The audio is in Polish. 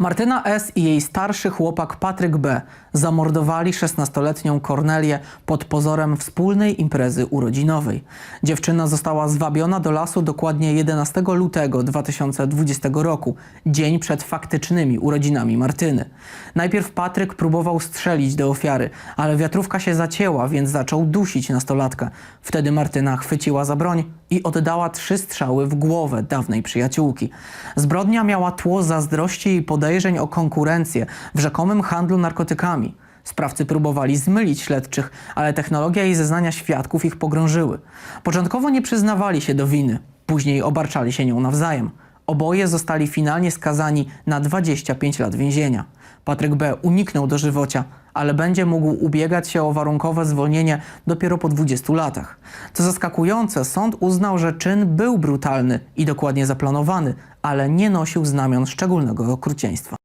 Martyna S. i jej starszy chłopak Patryk B. zamordowali 16-letnią Kornelię pod pozorem wspólnej imprezy urodzinowej. Dziewczyna została zwabiona do lasu dokładnie 11 lutego 2020 roku, dzień przed faktycznymi urodzinami Martyny. Najpierw Patryk próbował strzelić do ofiary, ale wiatrówka się zacięła, więc zaczął dusić nastolatkę. Wtedy Martyna chwyciła za broń i oddała trzy strzały w głowę dawnej przyjaciółki. Zbrodnia miała tło zazdrości i podejrzeń o konkurencję w rzekomym handlu narkotykami. Sprawcy próbowali zmylić śledczych, ale technologia i zeznania świadków ich pogrążyły. Początkowo nie przyznawali się do winy, później obarczali się nią nawzajem. Oboje zostali finalnie skazani na 25 lat więzienia. Patryk B. uniknął dożywocia, ale będzie mógł ubiegać się o warunkowe zwolnienie dopiero po 20 latach. Co zaskakujące, sąd uznał, że czyn był brutalny i dokładnie zaplanowany, ale nie nosił znamion szczególnego okrucieństwa.